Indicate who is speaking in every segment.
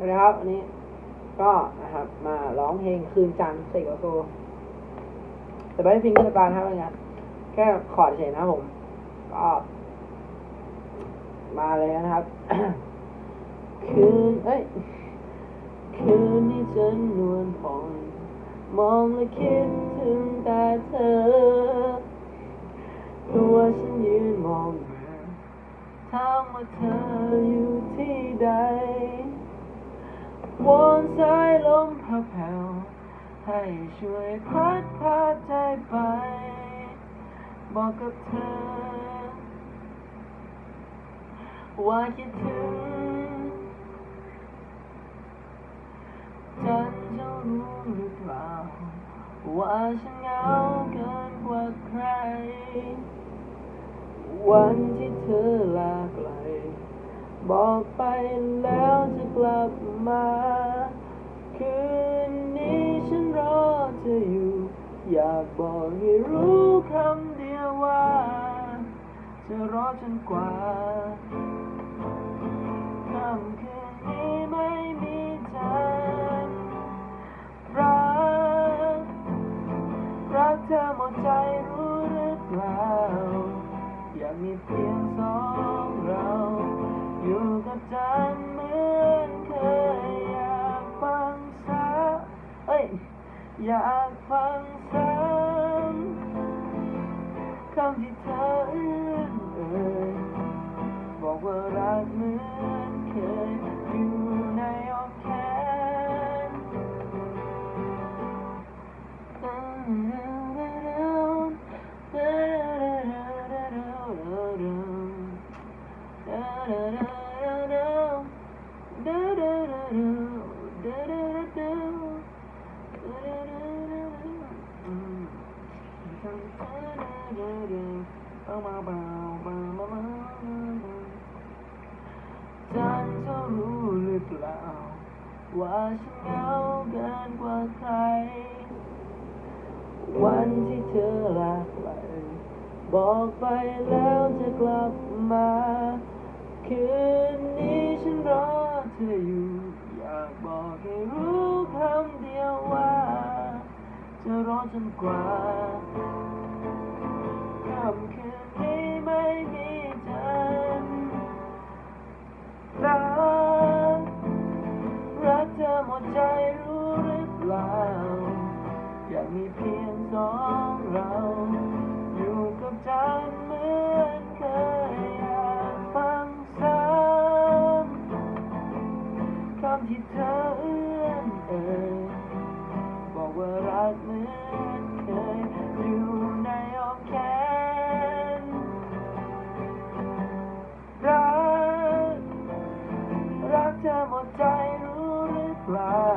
Speaker 1: นะครับวันนี้ก็นะครับ มาร้องเพลงคืนจันทร์เสกโลโซแต่ไม่ได้ฟิงกอร์สตาร์นะครับอะไรเงี้ยแค่คอร์ดเฉยนะผม ก็ มาเลยนะครับ คืนเอ้ย คืนนี้ฉันนวลผ่องมองและคิดถึงแต่เธอ ตัวฉันยืนมองมาถามว่าเธออยู่ที่ใด วอนสายลมพัดแผ่วให้ช่วยพัดพาใจไป บอกกับเธอ ว่าคิดถึงฉันจะรู้หรือเปล่า ว่าฉันเหงาเกินกว่าใคร วันที่เธอลาไกล บอกไปแล้ว กลับมา คืนนี้ฉันรอเธออยู่ อยากบอกให้รู้คำเดียวว่าจะรอจนกว่าค่ำคืนนี้ไม่มีเธอรัก รักเธอหมดใจรู้หรือเปล่า อยากมีเพียงสองเรา อยู่กับจันเหมือน อยากฟังซ้ำคำที่เธอเอื้อนเอ่ยบอกว่ารักเหมือนเคยอยู่ในอ้อมแขน ฉันจะรู้หรือเปล่า ว่าฉันเหงาเกินกว่าใคร วันที่เธอลาไปบอกไปแล้วจะกลับมา คืนนี้ฉันรอเธออยู่ อยากบอกให้รู้คำเดียวว่า จะรอจนกว่า ค่ำคืนนี้ไม่มีจันรักรักเธอหมดใจรู้หรือเปล่า อยากมีเพียงสองเรา อยู่กับจันเหมือนเคยอยากฟังซ้ำคำที่เธอเอื้อนเอ่ยบอกว่ารักเหมือน หรือเปล่า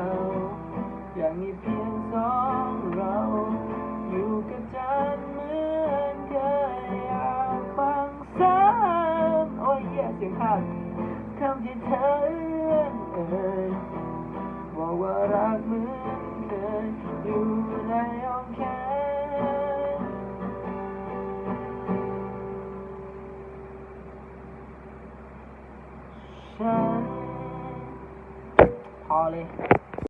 Speaker 1: อยากมีเพียงสองเรา อยู่กับจันเหมือนเคยอยากฟังซ้ำโอ้ยแย่เสียงขาดคำที่เธอเอื้อนเอ่ยบอกว่ารักเหมือนเคยอยู่ในอ้อมแขนฉัน พอเลย